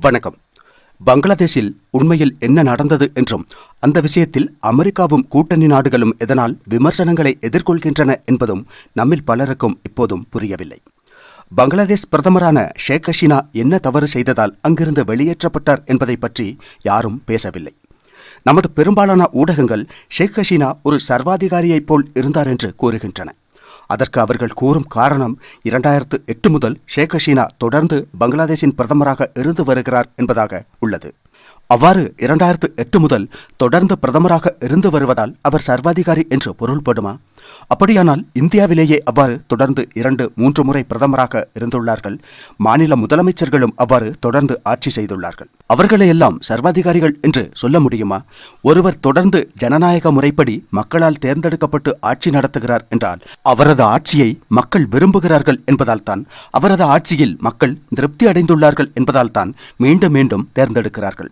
வணக்கம். பங்களாதேஷில் உண்மையில் என்ன நடந்தது என்றும் அந்த விஷயத்தில் அமெரிக்காவும் கூட்டணி நாடுகளும் எதனால் விமர்சனங்களை எதிர்கொள்கின்றன என்பதும் நம்மில் பலருக்கும் இப்போதும் புரியவில்லை. பங்களாதேஷ் பிரதமரான ஷேக் ஹசீனா என்ன தவறு செய்ததால் அங்கிருந்து வெளியேற்றப்பட்டார் என்பதை பற்றி யாரும் பேசவில்லை. நமது பெரும்பாலான ஊடகங்கள் ஷேக் ஹசீனா ஒரு சர்வாதிகாரியைப் போல் இருந்தார் என்று கூறுகின்றன. அதற்கு அவர்கள் கூறும் காரணம் இரண்டாயிரத்து எட்டு முதல் ஷேக் ஹசீனா தொடர்ந்து பங்களாதேஷின் பிரதமராக இருந்து வருகிறார் என்பதாக உள்ளது. அவ்வாறு இரண்டாயிரத்து எட்டு முதல் தொடர்ந்து பிரதமராக இருந்து வருவதால் அவர் சர்வாதிகாரி என்று பொருள்படுமா அப்படியானால் இந்தியாவிலேயே அவ்வாறு தொடர்ந்து இரண்டு மூன்று முறை பிரதமராக இருந்துள்ளார்கள். மாநில முதலமைச்சர்களும் அவ்வாறு தொடர்ந்து ஆட்சி செய்துள்ளார்கள். அவர்களையெல்லாம் சர்வாதிகாரிகள் என்று சொல்ல முடியுமா? ஒருவர் தொடர்ந்து ஜனநாயக முறைப்படி மக்களால் தேர்ந்தெடுக்கப்பட்டு ஆட்சி நடத்துகிறார் என்றால் அவரது ஆட்சியை மக்கள் விரும்புகிறார்கள் என்பதால் தான் அவரது ஆட்சியில் மக்கள் திருப்தி அடைந்துள்ளார்கள் என்பதால் தான் மீண்டும் மீண்டும் தேர்ந்தெடுக்கிறார்கள்.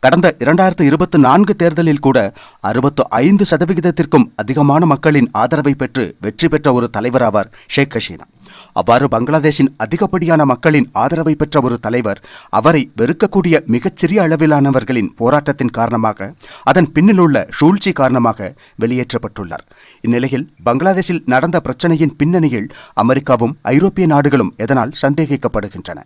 கடந்த இரண்டாயிரத்து இருபத்தி நான்கு தேர்தலில் கூட அறுபத்து ஐந்து சதவிகிதத்திற்கும் அதிகமான மக்களின் ஆதரவை பெற்று வெற்றி பெற்ற ஒரு தலைவராவார் ஷேக் ஹசீனா. அவ்வாறு பங்களாதேஷின் அதிகப்படியான மக்களின் ஆதரவை பெற்ற ஒரு தலைவர் அவரை வெறுக்கக்கூடிய மிகச்சிறிய அளவிலானவர்களின் போராட்டத்தின் காரணமாக அதன் பின்னிலுள்ள சூழ்ச்சி காரணமாக வெளியேற்றப்பட்டுள்ளார். இந்நிலையில் பங்களாதேஷில் நடந்த பிரச்சனையின் பின்னணியில் அமெரிக்காவும் ஐரோப்பிய நாடுகளும் எதனால் சந்தேகிக்கப்படுகின்றன.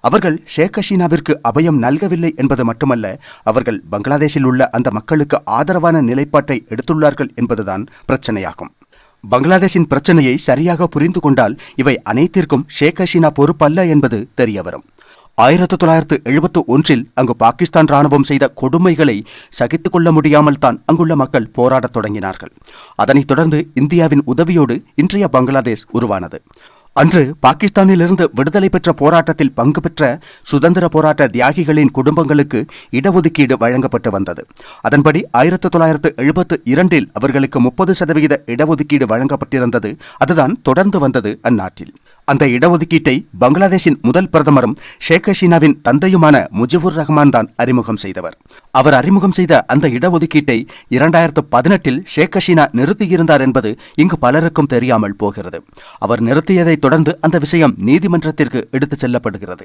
அவர்கள் ஷேக் ஹசீனாவிற்கு அபயம் நல்கவில்லை என்பது மட்டுமல்ல அவர்கள் பங்களாதேஷில் உள்ள அந்த மக்களுக்கு ஆதரவான நிலைப்பாட்டை எடுத்துள்ளார்கள் என்பதுதான் பிரச்சனையாகும். பங்களாதேஷின் பிரச்சனையை சரியாக புரிந்து கொண்டால் இவை அனைத்திற்கும் ஷேக் ஹசீனா பொறுப்பல்ல என்பது தெரியவரும். ஆயிரத்தி தொள்ளாயிரத்து எழுபத்து ஒன்றில் அங்கு பாகிஸ்தான் ராணுவம் செய்த கொடுமைகளை சகித்துக் கொள்ள முடியாமல் தான் அங்குள்ள மக்கள் போராடத் தொடங்கினார்கள். அதனைத் தொடர்ந்து இந்தியாவின் உதவியோடு இன்றைய பங்களாதேஷ் உருவானது. அன்று பாகிஸ்தானிலிருந்து விடுதலை பெற்ற போராட்டத்தில் பங்கு பெற்ற சுதந்திர போராட்ட தியாகிகளின் குடும்பங்களுக்கு இடஒதுக்கீடு வழங்கப்பட்டு வந்தது. அதன்படி ஆயிரத்தி தொள்ளாயிரத்து எழுபத்து இரண்டில் அவர்களுக்கு முப்பது சதவிகித இடஒதுக்கீடு வழங்கப்பட்டிருந்தது. அதுதான் தொடர்ந்து வந்தது அந்நாட்டில். அந்த இடஒதுக்கீட்டை பங்களாதேஷின் முதல் பிரதமரும் ஷேக் ஹசீனாவின் தந்தையுமான முஜிபுர் ரஹ்மான் தான் அறிமுகம் செய்தவர். அவர் அறிமுகம் செய்த அந்த இடஒதுக்கீட்டை இரண்டாயிரத்து பதினெட்டில் ஷேக் ஹசீனா நிறுத்தியிருந்தார் என்பது இங்கு பலருக்கும் தெரியாமல் போகிறது. அவர் நிறுத்தியதை தொடர்ந்து அந்த விஷயம் நீதிமன்றத்திற்கு எடுத்துச் செல்லப்படுகிறது.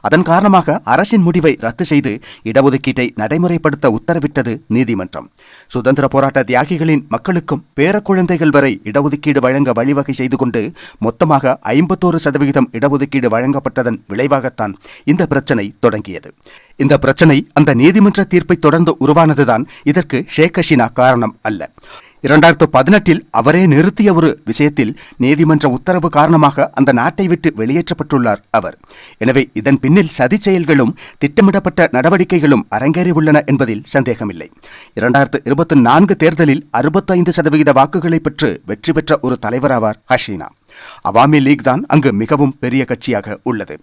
அதன் காரணமாக அரசின் முடிவை ரத்து செய்து இடஒதுக்கீட்டை நடைமுறைப்படுத்த உத்தரவிட்டது நீதிமன்றம். சுதந்திர போராட்ட தியாகிகளின் மக்களுக்கும் பேரக்குழந்தைகள் வரை இடஒதுக்கீடு வழங்க வழிவகை செய்து கொண்டு மொத்தமாக ஐம்பத்தி ஐம்பத்தோரு சதவிகிதம் இடஒதுக்கீடு வழங்கப்பட்டதன் விளைவாகத்தான் இந்த பிரச்சனை தொடங்கியது. இந்த பிரச்சனை அந்த நீதிமன்ற தீர்ப்பை தொடர்ந்து உருவானதுதான் இதற்கு ஷேக் ஹசீனா காரணம் அல்ல. இரண்டாயிரத்து பதினெட்டில் அவரே நிறுத்திய ஒரு விஷயத்தில் நீதிமன்ற உத்தரவு காரணமாக அந்த நாட்டை விட்டு வெளியேற்றப்பட்டுள்ளார் அவர். எனவே இதன் பின்னில் சதி செயல்களும் திட்டமிடப்பட்ட நடவடிக்கைகளும் அரங்கேறியுள்ளன என்பதில் சந்தேகமில்லை. இரண்டாயிரத்து இருபத்தி நான்கு தேர்தலில் அறுபத்தைந்து சதவிகித வாக்குகளை பெற்று வெற்றி பெற்ற ஒரு தலைவராவார் ஹஷீனா. அவாமி லீக் தான் அங்கு மிகவும் பெரிய கட்சியாக உள்ளது.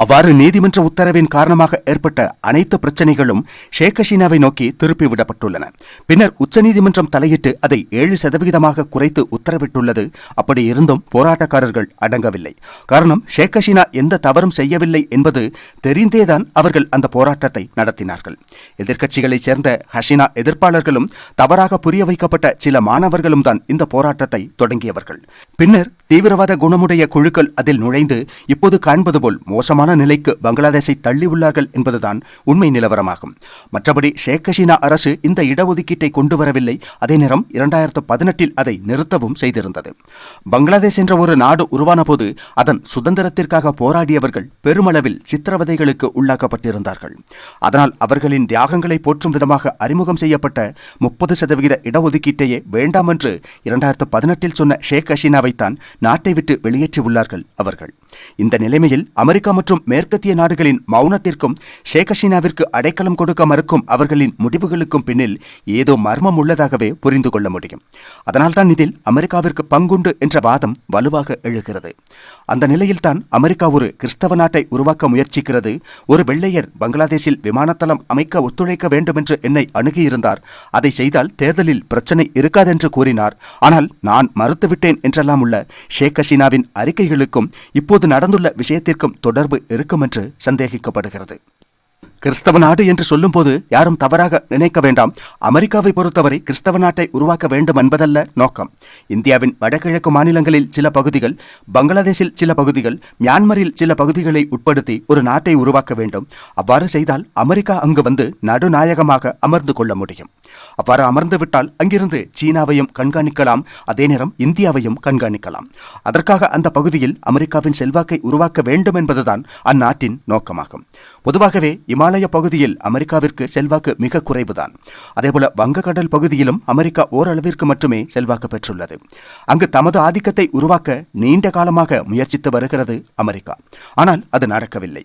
அவ்வாறு நீதிமன்ற உத்தரவின் காரணமாக ஏற்பட்ட அனைத்து பிரச்சனைகளும் ஷேக் ஹசீனாவை நோக்கி திருப்பிவிடப்பட்டுள்ளன பின்னர் உச்சநீதிமன்றம் தலையிட்டு அதை ஏழு சதவிகிதமாக குறைத்து உத்தரவிட்டுள்ளது. அப்படி இருந்தும் போராட்டக்காரர்கள் அடங்கவில்லை. காரணம் ஷேக் ஹசீனா எந்த தவறும் செய்யவில்லை என்பது தெரிந்தேதான் அவர்கள் அந்த போராட்டத்தை நடத்தினார்கள். எதிர்க்கட்சிகளைச் சேர்ந்த ஹசீனா எதிர்ப்பாளர்களும் தவறாக புரிய வைக்கப்பட்ட சில மாணவர்களும் தான் இந்த போராட்டத்தை தொடங்கியவர்கள். பின்னர் தீவிரவாத குணமுடைய குழுக்கள் அதில் நுழைந்து இப்போது காண்பது போல் மோசமான நிலைக்கு பங்களாதேஷை தள்ளியுள்ளார்கள் என்பதுதான் உண்மை நிலவரமாகும். மற்றபடி ஷேக் ஹசீனா அரசு இந்த இடஒதுக்கீட்டை கொண்டு வரவில்லை அதே நேரம் இரண்டாயிரத்து பதினெட்டில் அதை நிறுத்தவும் செய்திருந்தது. பங்களாதேஷ் என்ற ஒரு நாடு உருவான போது அதன் சுதந்திரத்திற்காக போராடியவர்கள் பெருமளவில் சித்திரவதைகளுக்கு உள்ளாக்கப்பட்டிருந்தார்கள். அதனால் அவர்களின் தியாகங்களை போற்றும் விதமாக அறிமுகம் செய்யப்பட்ட முப்பது சதவிகித இடஒதுக்கீட்டையே வேண்டாம் என்று இரண்டாயிரத்து பதினெட்டில் சொன்ன ஷேக் ஹசீனாவைத்தான் நாட்டை விட்டு வெளியேற்றியுள்ளார்கள் அவர்கள். இந்த நிலைமையில் அமெரிக்கா மற்றும் மேற்கத்திய நாடுகளின் மௌனத்திற்கும் ஷேக் ஹசீனாவிற்கு அடைக்கலம் கொடுக்க மறுக்கும் அவர்களின் முடிவுகளுக்கும் பின்னில் ஏதோ மர்மம் உள்ளதாகவே புரிந்து கொள்ள முடியும். அதனால்தான் இதில் அமெரிக்காவிற்கு பங்குண்டு என்ற வாதம் வலுவாக எழுகிறது. அந்த நிலையில்தான் அமெரிக்கா ஒரு கிறிஸ்தவ நாட்டை உருவாக்க முயற்சிக்கிறது. ஒரு வெள்ளையர் பங்களாதேஷில் விமானத்தளம் அமைக்க ஒத்துழைக்க வேண்டும் என்று என்னை அணுகியிருந்தார். அதை செய்தால் தேர்தலில் பிரச்சனை இருக்காதென்று கூறினார். ஆனால் நான் மறுத்துவிட்டேன் என்றெல்லாம் உள்ள ஷேக் ஹசீனாவின் அறிக்கைகளுக்கும் இப்போது நடந்துள்ள விஷயத்திற்கும் தொடர்பு இருக்கும் என்று சந்தேகிக்கப்படுகிறது. கிறிஸ்தவ நாடு என்று சொல்லும்போது யாரும் தவறாக நினைக்க வேண்டாம். அமெரிக்காவை பொறுத்தவரை கிறிஸ்தவ நாட்டை உருவாக்க வேண்டும் என்பதல்ல நோக்கம். இந்தியாவின் வடகிழக்கு மாநிலங்களில் சில பகுதிகள் பங்களாதேஷில் சில பகுதிகள் மியான்மரில் சில பகுதிகளை உட்படுத்தி ஒரு நாட்டை உருவாக்க வேண்டும். அவ்வாறு செய்தால் அமெரிக்கா அங்கு வந்து நடுநாயகமாக அமர்ந்து கொள்ள முடியும். அவ்வாறு அமர்ந்து விட்டால் அங்கிருந்து சீனாவையும் கண்காணிக்கலாம். அதே நேரம் இந்தியாவையும் கண்காணிக்கலாம். அதற்காக அந்த பகுதியில் அமெரிக்காவின் செல்வாக்கை உருவாக்க வேண்டும் என்பதுதான் அந்நாட்டின் நோக்கமாகும். பொதுவாகவே இமாலய பகுதியில் அமெரிக்காவிற்கு செல்வாக்கு மிக குறைவுதான். அதேபோல வங்கக்கடல் பகுதியிலும் அமெரிக்கா ஓரளவிற்கு மட்டுமே செல்வாக்கு பெற்றுள்ளது. அங்கு தமது ஆதிக்கத்தை உருவாக்க நீண்ட காலமாக முயற்சித்து வருகிறது அமெரிக்கா. ஆனால் அது நடக்கவில்லை.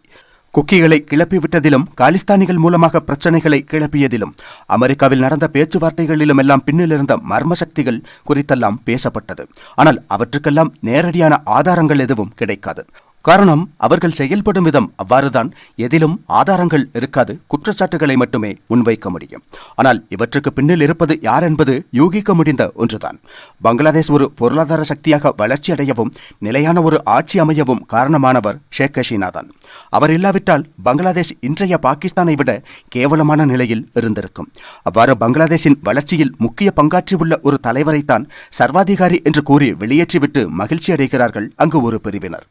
குக்கிகளை கிளப்பிவிட்டதிலும் காலிஸ்தானிகள் மூலமாக பிரச்சனைகளை கிளப்பியதிலும் அமெரிக்காவில் நடந்த பேச்சுவார்த்தைகளிலும் எல்லாம் பின்னிலிருந்த மர்ம சக்திகள் குறித்தெல்லாம் பேசப்பட்டது. ஆனால் அவற்றுக்கெல்லாம் நேரடியான ஆதாரங்கள் எதுவும் கிடைக்காது. காரணம் அவர்கள் செயல்படும் விதம் அவ்வாறுதான். எதிலும் ஆதாரங்கள் இருக்காது. குற்றச்சாட்டுகளை மட்டுமே முன்வைக்க முடியும். ஆனால் இவற்றுக்கு பின்னில் இருப்பது யார் என்பது யூகிக்க முடிந்த ஒன்றுதான். பங்களாதேஷ் ஒரு பொருளாதார சக்தியாக வளர்ச்சியடையவும் நிலையான ஒரு ஆட்சி அமையவும் காரணமானவர் ஷேக் ஹசீனா தான். அவர் இல்லாவிட்டால் பங்களாதேஷ் இன்றைய பாகிஸ்தானை விட கேவலமான நிலையில் இருந்திருக்கும். அவ்வாறு பங்களாதேஷின் வளர்ச்சியில் முக்கிய பங்காற்றியுள்ள ஒரு தலைவரைத்தான் சர்வாதிகாரி என்று கூறி வெளியேற்றிவிட்டு மகிழ்ச்சி அடைகிறார்கள் அங்கு ஒரு பிரிவினர்.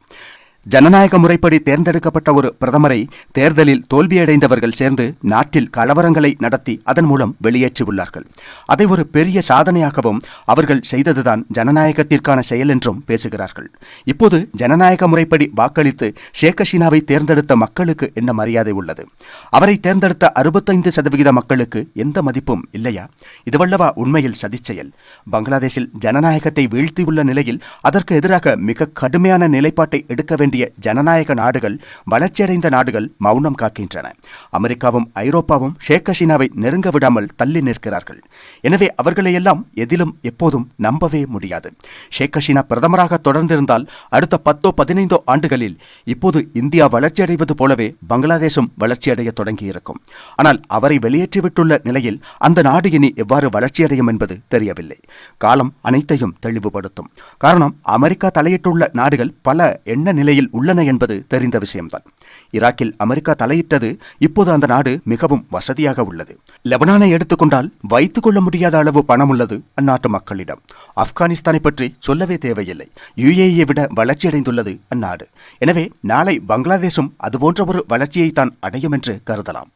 ஜனநாயக முறைப்படி தேர்ந்தெடுக்கப்பட்ட ஒரு பிரதமரை தேர்தலில் தோல்வியடைந்தவர்கள் சேர்ந்து நாட்டில் கலவரங்களை நடத்தி அதன் மூலம் வெளியேற்றியுள்ளார்கள். அதை ஒரு பெரிய சாதனையாகவும் அவர்கள் செய்ததுதான் ஜனநாயகத்திற்கான செயல் என்றும் பேசுகிறார்கள். இப்போது ஜனநாயக முறைப்படி வாக்களித்து ஷேக் ஹசீனாவை தேர்ந்தெடுத்த மக்களுக்கு என்ன மரியாதை உள்ளது? அவரை தேர்ந்தெடுத்த அறுபத்தைந்து சதவிகித மக்களுக்கு எந்த மதிப்பும் இல்லையா? இதுவல்லவா உண்மையில் சதிச்செயல். பங்களாதேஷில் ஜனநாயகத்தை வீழ்த்தியுள்ள நிலையில் அதற்கு எதிராக மிக கடுமையான நிலைப்பாட்டை எடுக்க வேண்டும் வேண்டிய ஜனநாயக நாடுகள் வளர்ச்சியடைந்த நாடுகள் மௌனம் காக்கின்றன. அமெரிக்காவும் ஐரோப்பாவும் ஷேக் ஹசீனாவை நெருங்க விடாமல் தள்ளி நிற்கிறார்கள். எனவே அவர்களையெல்லாம் எதிலும் எப்போதும் நம்பவே முடியாது. ஷேக் ஹசீனா பிரதமராக தொடர்ந்திருந்தால் அடுத்த பத்தோ பதினைந்தோ ஆண்டுகளில் இப்போது இந்தியா வளர்ச்சியடைவது போலவே பங்களாதேஷும் வளர்ச்சியடைய தொடங்கியிருக்கும். ஆனால் அவரை வெளியேற்றிவிட்டுள்ள நிலையில் அந்த நாடு இனி எவ்வாறு வளர்ச்சியடையும் என்பது தெரியவில்லை. காலம் அனைத்தையும் தெளிவுபடுத்தும். காரணம் அமெரிக்கா தலையிட்டுள்ள நாடுகள் பல எண்ண நிலையில் உள்ளன என்பது தெரிந்த விஷயம்தான். ஈராக்கில் அமெரிக்கா தலையிட்டது இப்போது அந்த நாடு மிகவும் வசதியாக உள்ளது. லெபனானை எடுத்துக்கொண்டால் வைத்துக் கொள்ள முடியாத அளவு பணம் உள்ளது அந்நாட்டு மக்களிடம். ஆப்கானிஸ்தானை பற்றி சொல்லவே தேவையில்லை. யுஏஇயை விட வளர்ச்சியடைந்துள்ளது அந்நாடு. எனவே நாளை பங்களாதேஷும் அதுபோன்ற ஒரு வளர்ச்சியை தான் அடையும் என்று கருதலாம்.